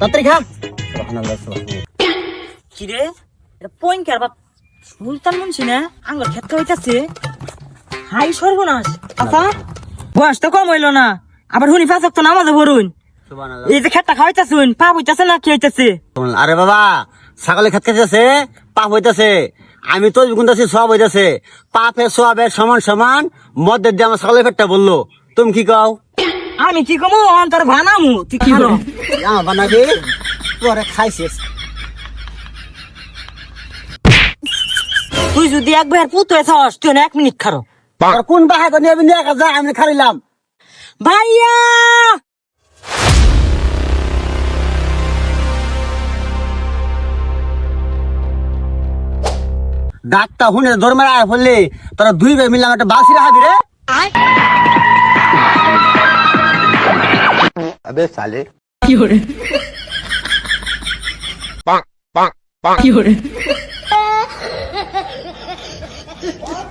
তাড়াতাড়ি খা। কি রে এটা পয়েন্ট বাপ? সুলতান মুন্সি না? আঙ্গুর হাই সর্বনাশ। আচ্ছা বয়স তো কম হইল না। আবার হুনি ফাঁসক তো নামাজে ভরুন এই যে খেটটা খাওয়াইতাছুন পাপ হইতাছে না কি হইতাছে? আরে বাবা ছাগলে খেত খেতেছে পাপ হইতাছে আমি তো গুনতাছি সব হইতাছে। পাপে সবের সমান সমান মদের দিয়ে আমার ছাগলের পেটটা বলল তুমি কি কও? আমি কি কমু? অন্তর ভানামু তুই কি করো আমার বানাবি পরে খাইছিস। তুই যদি একবার পুত হয়েছস তুই না এক মিনিট খারো। আর কোন করে নিয়ে নিয়ে যা আমি খাইলাম ভাইয়া! ডাক্তার শুনে দৌড় মারা আয় বললি তোরা দুই ভাই মিললাম একটা বাসি রাখাবি রে। আবে সালে